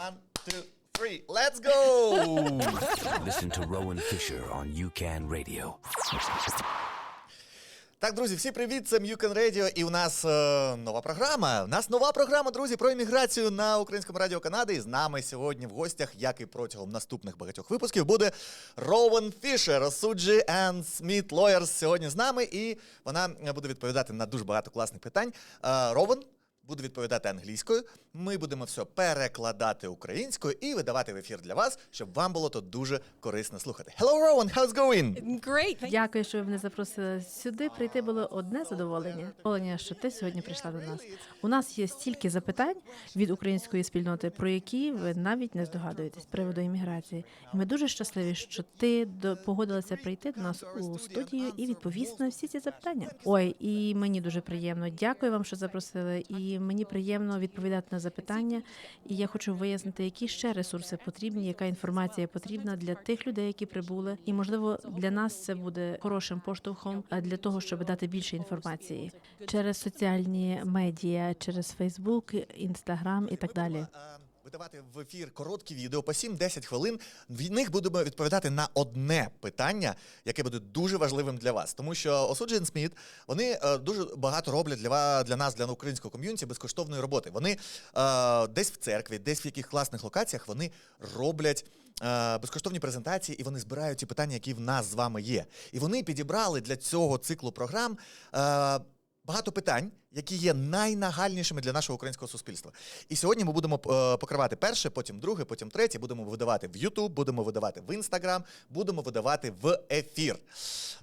One, two, three. Let's go! Listen to Rowan Fisher on UCAN Radio. Так, друзі, всі привіт! Це Mюкен Radio, і у нас е, нова програма. У нас нова програма, друзі, про імміграцію на українському радіо Канади. І з нами сьогодні в гостях, як і протягом наступних багатьох випусків, буде Роуен Фішер, Суджі and Smith Lawyers сьогодні з нами, і вона буде відповідати на дуже багато класних питань. Е, Роуен буде відповідати англійською. Ми будемо все перекладати українською і видавати в ефір для вас, щоб вам було то дуже корисно слухати. Hello, Rowan, how's going? Great. Thank Дякую, що ви мене запросили сюди. Прийти було одне задоволення. Задоволення, що ти сьогодні прийшла до нас. У нас є стільки запитань від української спільноти, про які ви навіть не здогадуєтесь з приводу імміграції. І ми дуже щасливі, що ти до погодилася прийти до нас у студію і відповісти на всі ці запитання. Ой, і мені дуже приємно. Дякую вам, що запросили. І мені приємно відповідати на запитання. І я хочу вияснити, які ще ресурси потрібні, яка інформація потрібна для тих людей, які прибули. І можливо для нас це буде хорошим поштовхом для того, щоб дати більше інформації через соціальні медіа, через Фейсбук, Інстаграм і так далі. Видавати в ефір короткі відео по 7-10 хвилин. В них будемо відповідати на одне питання, яке буде дуже важливим для вас. Тому що Осуджен Сміт вони е, дуже багато роблять для для нас, для українського ком'юніті, безкоштовної роботи. Вони е, десь в церкві, десь в яких класних локаціях вони роблять. е, Безкоштовні презентації, і вони збирають ті питання, які в нас з вами є. І вони підібрали для цього циклу програм багато питань, які є найнагальнішими для нашого українського суспільства. І сьогодні ми будемо е, покривати перше, потім друге, потім третє. Будемо видавати в YouTube, будемо видавати в Instagram, будемо видавати в ефір.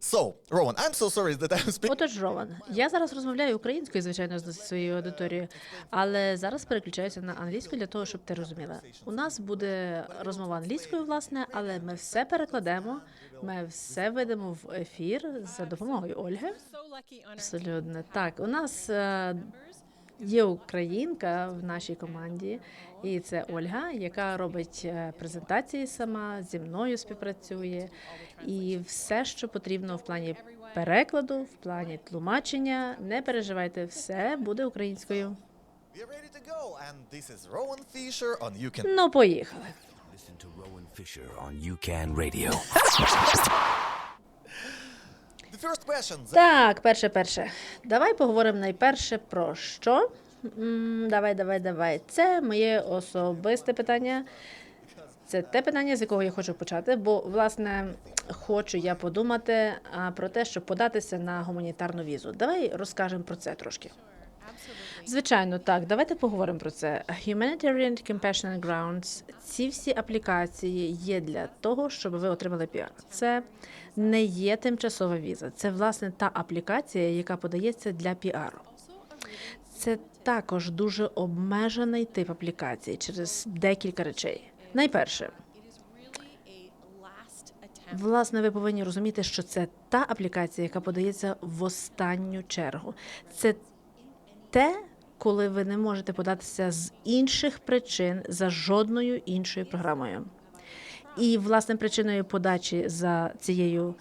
So, Rowan, I'm so sorry that I'm speaking. Отож, Роман, я зараз розмовляю українською, звичайно, з своєю аудиторією, але зараз переключаюся на англійську для того, щоб ти розуміла. У нас буде розмова англійською, власне, але ми все перекладемо, ми все ведемо в ефір за допомогою Ольги. Абсолютно так. У нас е, є українка в нашій команді, і це Ольга, яка робить е, презентації сама, зі мною співпрацює. І все, що потрібно в плані перекладу, в плані тлумачення, не переживайте, все буде українською. Ну, поїхали. Fisher on UCAN Radio. The first question. Так, перше, перше. Давай поговоримо найперше про що. М, Давай, давай, давай. Це моє особисте питання. Це те питання, з якого я хочу почати, бо власне хочу я подумати а, про те, щоб податися на гуманітарну візу. Давай розкажемо про це трошки. Звичайно, так. Давайте поговоримо про це. Humanitarian Compassionate Grounds. Ці всі аплікації є для того, щоб ви отримали піар. Це не є тимчасова віза. Це власне та аплікація, яка подається для піару. Це також дуже обмежений тип аплікації через декілька речей. Найперше, власне, ви повинні розуміти, що це та аплікація, яка подається в останню чергу. Це те, коли ви не можете податися з інших причин за жодною іншою програмою. І власне причиною подачі за цією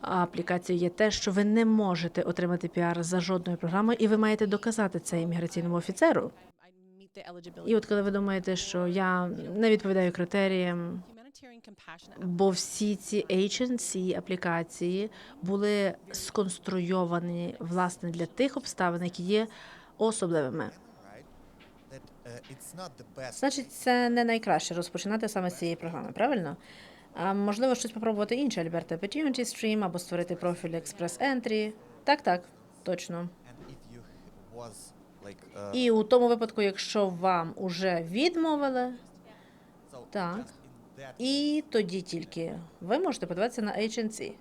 аплікацією є те, що ви не можете отримати піар за жодною програмою, і ви маєте доказати це імміграційному офіцеру. І от коли ви думаєте, що я не відповідаю критеріям, бо всі ці agency аплікації були сконструйовані власне для тих обставин, які є особливими. Значить, це не найкраще розпочинати саме з цієї програми, правильно? А можливо, щось попробувати інше Alberta Opportunity Stream або створити профіль Express Entry. Так, так, точно. І у тому випадку, якщо вам уже відмовили, так. і тоді тільки ви можете подаватися на agency.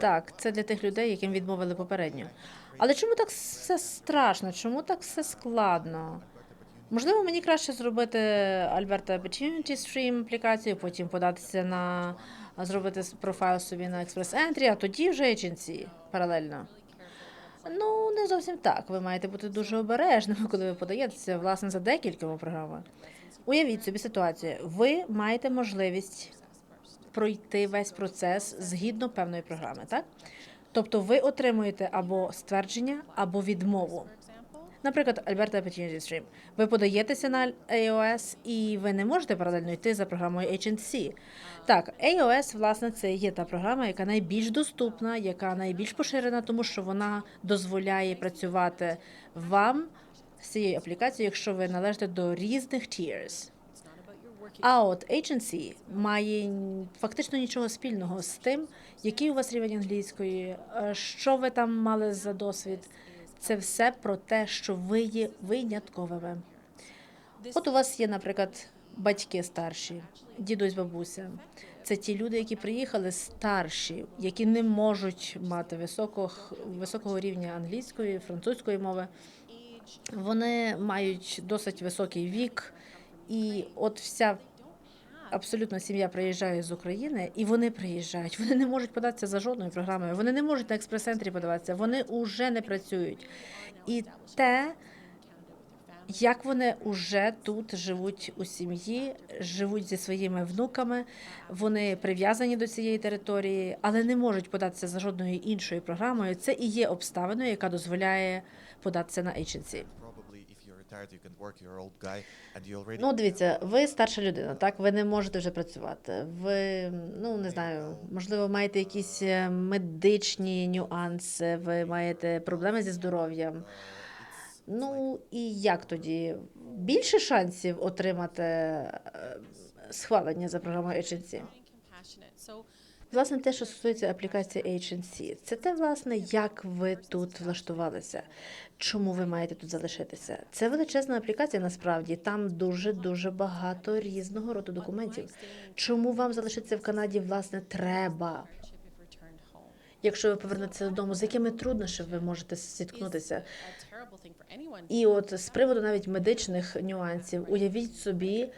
Так, це для тих людей, яким відмовили попередньо. Але чому так все страшно? Чому так все складно? Можливо, мені краще зробити Alberta Opportunity Stream аплікацію, потім податися на зробити профайл собі на Express Entry, а тоді вже agency паралельно. Ну, не зовсім так. Ви маєте бути дуже обережними, коли ви подаєтеся власне за декількома програмами. Уявіть собі ситуацію. Ви маєте можливість пройти весь процес згідно певної програми, так? Тобто ви отримуєте або ствердження, або відмову. Наприклад, Alberta Opportunity Stream. Ви подаєтеся на AOS і ви не можете паралельно йти за програмою HNC. Так, AOS, власне, це є та програма, яка найбільш доступна, яка найбільш поширена, тому що вона дозволяє працювати вам з цією аплікацією, якщо ви належите до різних tiers. А от agency має фактично нічого спільного з тим, який у вас рівень англійської, е, що ви там мали за досвід. Це все про те, що ви є винятковими. От у вас є, наприклад, батьки старші, дідусь, бабуся. Це ті люди, які приїхали старші, які не можуть мати високого, високого рівня англійської, французької мови. Вони мають досить високий вік, і от вся абсолютно сім'я приїжджає з України, і вони приїжджають. Вони не можуть податися за жодною програмою. Вони не можуть на експрес-центрі подаватися. Вони вже не працюють. І те, як вони вже тут живуть у сім'ї, живуть зі своїми внуками, вони прив'язані до цієї території, але не можуть податися за жодною іншою програмою. Це і є обставиною, яка дозволяє податися на agency. Probably if you're retired, you can work. You're old guy and you already Ну, дивіться, ви старша людина, так? Ви не можете вже працювати. Ви, ну не знаю, можливо, маєте якісь е, медичні нюанси, ви маєте проблеми зі здоров'ям. Ну і як тоді? Більше шансів отримати е, схвалення за програмою HNC? Власне, те, що стосується аплікації HNC, це те, власне, як ви тут влаштувалися, чому ви маєте тут залишитися. Це величезна аплікація, насправді. Там дуже дуже багато різного роду документів. Чому вам залишитися в Канаді, власне, треба? Якщо ви повернетеся додому, з якими труднощами ви можете зіткнутися? І от з приводу навіть медичних нюансів, уявіть собі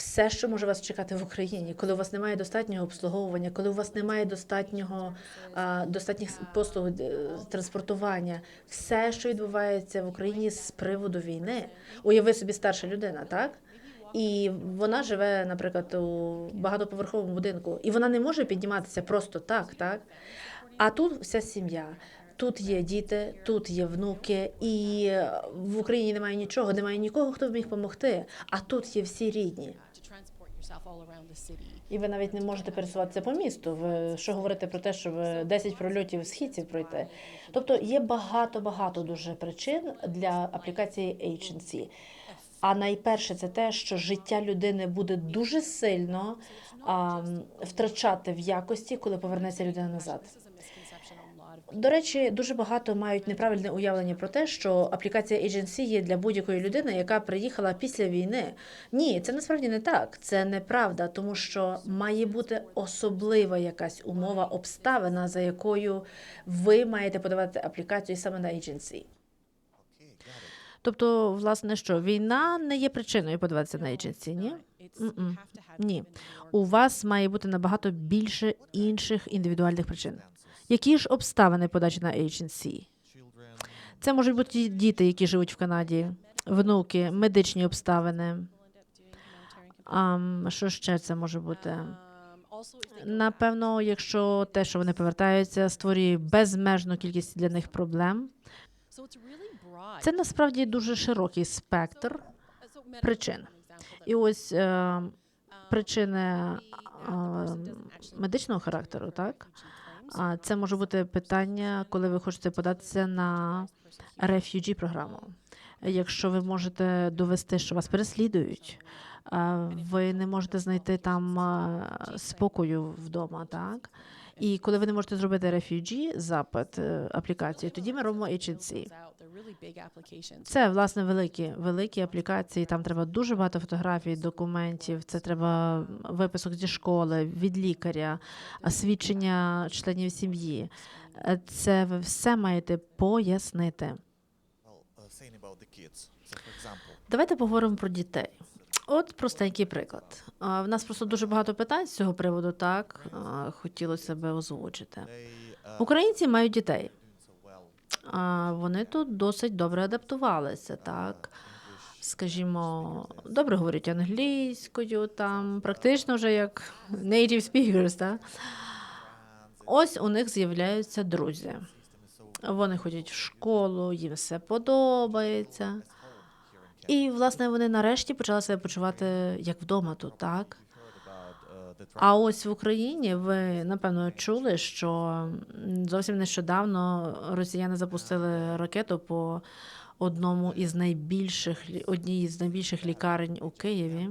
все, що може вас чекати в Україні, коли у вас немає достатнього обслуговування, коли у вас немає достатнього а, достатніх послуг е, транспортування, все, що відбувається в Україні з приводу війни. Уяви собі старша людина, так? І вона живе, наприклад, у багатоповерховому будинку, і вона не може підніматися просто так, так? А тут вся сім'я. Тут є діти, тут є внуки, і в Україні немає нічого, немає нікого, хто б міг допомогти. А тут є всі рідні. І ви навіть не можете пересуватися по місту. Ви що говорите про те, щоб 10 прольотів східців пройти? Тобто є багато багато дуже причин для аплікації agency. А найперше це те, що життя людини буде дуже сильно а, втрачати в якості, коли повернеться людина назад. До речі, дуже багато мають неправильне уявлення про те, що аплікація agency є для будь-якої людини, яка приїхала після війни. Ні, це насправді не так. Це неправда, тому що має бути особлива якась умова, обставина, за якою ви маєте подавати аплікацію саме на agency. Тобто, власне, що війна не є причиною подаватися на agency, ні? To have Ні. У вас має бути набагато більше інших індивідуальних причин. Які ж обставини подачі на agency? Це можуть бути діти, які живуть в Канаді, внуки, медичні обставини. А що ще це може бути? Напевно, якщо те, що вони повертаються, створює безмежну кількість для них проблем. Це насправді дуже широкий спектр. Причин. І ось е, причини е, медичного характеру, так? А це може бути питання, коли ви хочете податися на refugee програму. Якщо ви можете довести, що вас переслідують, ви не можете знайти там спокою вдома, так? І коли ви не можете зробити refugee запит, е, аплікацію, тоді ми робимо HNC. Це власне великі, великі аплікації. Там треба дуже багато фотографій, документів. Це треба виписок зі школи, від лікаря, свідчення членів сім'ї. Е, Це ви все маєте пояснити. Uh, Давайте поговоримо про дітей. От простенький приклад. В нас просто дуже багато питань з цього приводу. Так хотілося б озвучити. Українці мають дітей. вони тут досить добре адаптувалися, так. Скажімо, добре говорять англійською, там практично вже як native speakers, так. Ось у них з'являються друзі. Вони ходять в школу, їм все подобається. І, власне, вони нарешті почали себе почувати як вдома тут, так? А ось в Україні ви напевно чули, що зовсім нещодавно росіяни запустили ракету по одному із найбільших одній з найбільших лікарень у Києві.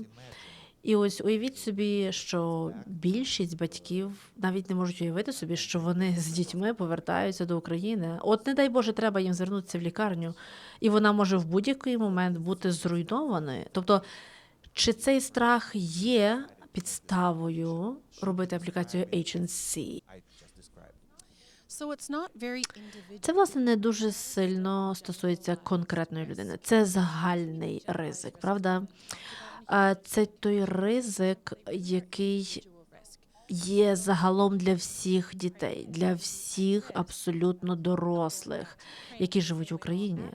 І ось уявіть собі, що більшість батьків навіть не можуть уявити собі, що вони з дітьми повертаються до України. От, не дай Боже, треба їм звернутися в лікарню, і вона може в будь-який момент бути зруйнованою. Тобто, чи цей страх є підставою робити аплікацію HNC? Це власне не дуже сильно стосується конкретної людини. Це загальний ризик, правда? Це той ризик, який є загалом для всіх дітей, для всіх абсолютно дорослих, які живуть в Україні.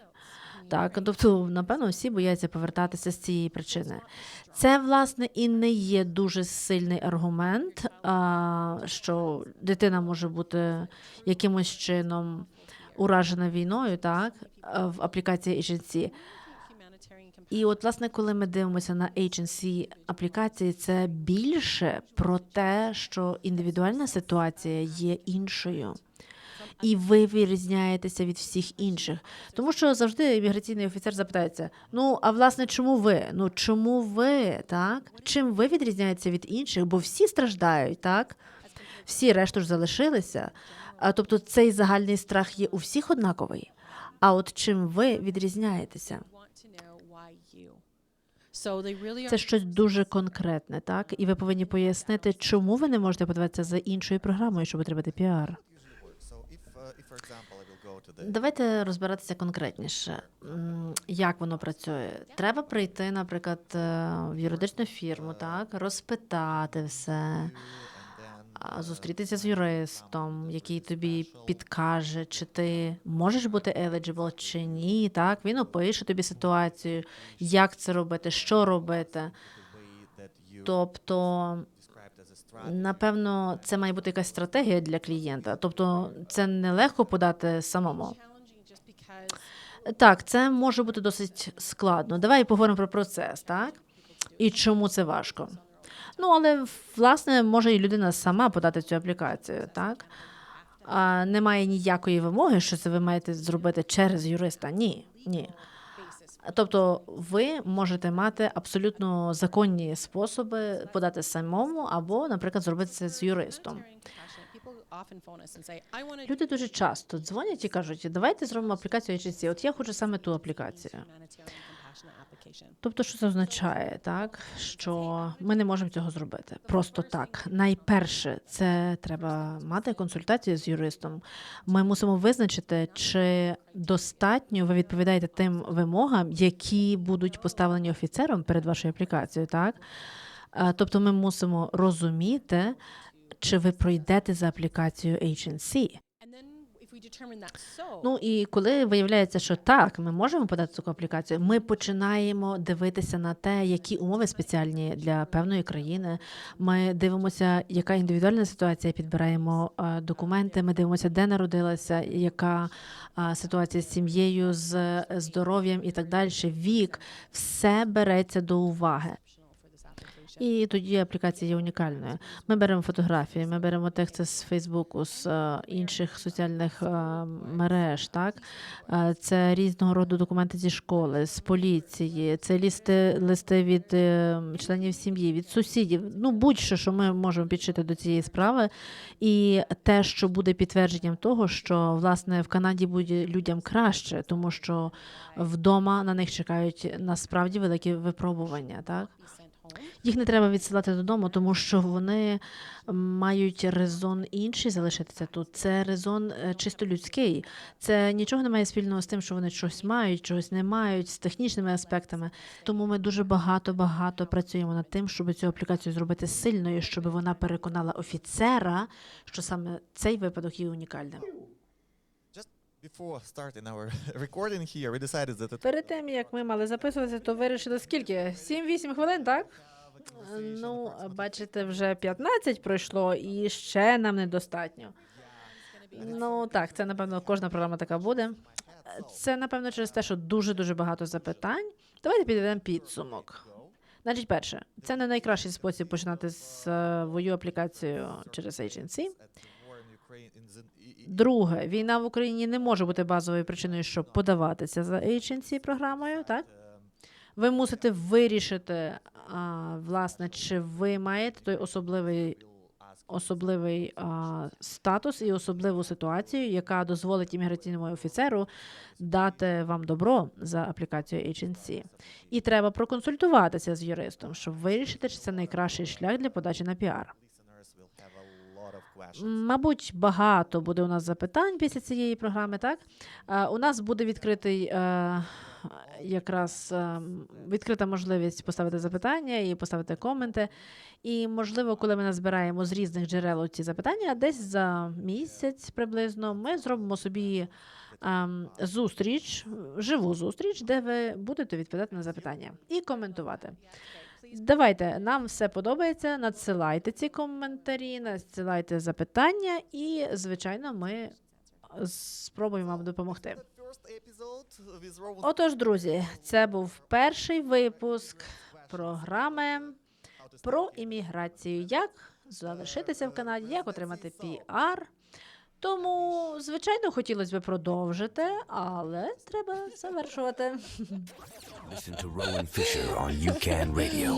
Так, тобто, напевно, всі бояться повертатися з цієї причини. Це власне і не є дуже сильний аргумент, що дитина може бути якимось чином уражена війною, так в аплікації agency. І от, власне, коли ми дивимося на agency аплікації, це більше про те, що індивідуальна ситуація є іншою. І ви вирізняєтеся від всіх інших, тому що завжди імміграційний офіцер запитається: ну а власне, чому ви? Ну чому ви так? Чим ви відрізняєтеся від інших? Бо всі страждають, так? Всі решту ж залишилися. А тобто цей загальний страх є у всіх однаковий. А от чим ви відрізняєтеся? Це щось дуже конкретне, так? І ви повинні пояснити, чому ви не можете подаватися за іншою програмою, щоб отримати піар. Давайте розбиратися конкретніше, як воно працює. Треба прийти, наприклад, е, в юридичну фірму, так, розпитати все, зустрітися з юристом, який тобі підкаже, чи ти можеш бути eligible чи ні. Так, він опише тобі ситуацію, як це робити, що робити. Тобто, напевно, це має бути якась стратегія для клієнта. Тобто, це не легко подати самому. Так, це може бути досить складно. Давай поговоримо про процес, так? І чому це важко. Ну, але власне може і людина сама подати цю аплікацію, так? А, немає ніякої вимоги, що це ви маєте зробити через юриста. Ні, ні. Тобто ви можете мати абсолютно законні способи подати самому, або, наприклад, зробити це з юристом. Люди дуже часто дзвонять і кажуть, давайте зробимо аплікацію HSC. От я хочу саме ту аплікацію. Тобто, що це означає, так що ми не можемо цього зробити просто так. Найперше, це треба мати консультацію з юристом. Ми мусимо визначити, чи достатньо ви відповідаєте тим вимогам, які будуть поставлені офіцером перед вашою аплікацією. Так, Е, тобто, ми мусимо розуміти, чи ви пройдете за аплікацією HNC. Ну і коли виявляється, що так, ми можемо подати таку аплікацію, ми починаємо дивитися на те, які умови спеціальні для певної країни. Ми дивимося, яка індивідуальна ситуація, підбираємо е, документи. Ми дивимося, де народилася, яка е, ситуація з сім'єю, з здоров'ям і так далі. Вік, все береться до уваги. І тоді аплікація є унікальною. Ми беремо фотографії, ми беремо тексти з Фейсбуку, з е, інших соціальних е, мереж. Так Е, це різного роду документи зі школи, з поліції, це листи, листи від членів сім'ї, від сусідів. Ну будь-що, що ми можемо підшити до цієї справи, і те, що буде підтвердженням того, що власне в Канаді буде людям краще, тому що вдома на них чекають насправді великі випробування. Так. Їх не треба відсилати додому, тому що вони мають резон інший залишитися тут. Це резон е, чисто людський. Це нічого не має спільного з тим, що вони щось мають, чогось не мають, з технічними аспектами. Тому ми дуже багато багато працюємо над тим, щоб цю аплікацію зробити сильною, щоб вона переконала офіцера, що саме цей випадок є унікальним. Перед тим як ми мали записуватися, то вирішили скільки? 7-8 хвилин, так? Ну, бачите, вже 15 пройшло, і ще нам недостатньо. Ну так, це напевно кожна програма така буде. Це напевно через те, що дуже дуже багато запитань. Давайте підведемо підсумок. Значить, перше, це не найкращий спосіб починати свою аплікацію через agency. Друге, війна в Україні не може бути базовою причиною, щоб подаватися за agency програмою. Так ви мусите вирішити, а, власне, чи ви маєте той особливий особливий а, статус і особливу ситуацію, яка дозволить імміграційному офіцеру дати вам добро за аплікацією HNC. І треба проконсультуватися з юристом, щоб вирішити, чи це найкращий шлях для подачі на піар. Мабуть, багато буде у нас запитань після цієї програми. Так Е, у нас буде відкритий е, якраз е, відкрита можливість поставити запитання і поставити коменти. І можливо, коли ми назбираємо з різних джерел ці запитання, десь за місяць приблизно ми зробимо собі ем, зустріч, живу зустріч, де ви будете відповідати на запитання і коментувати. Давайте, нам все подобається. Надсилайте ці коментарі, надсилайте запитання, і звичайно, ми спробуємо вам допомогти. Отож, друзі, це був перший випуск програми про імміграцію. Як залишитися в Канаді, як отримати піар. Тому, звичайно, хотілося б продовжити, але треба завершувати. Listen to Rowan Fisher on UCAN Radio.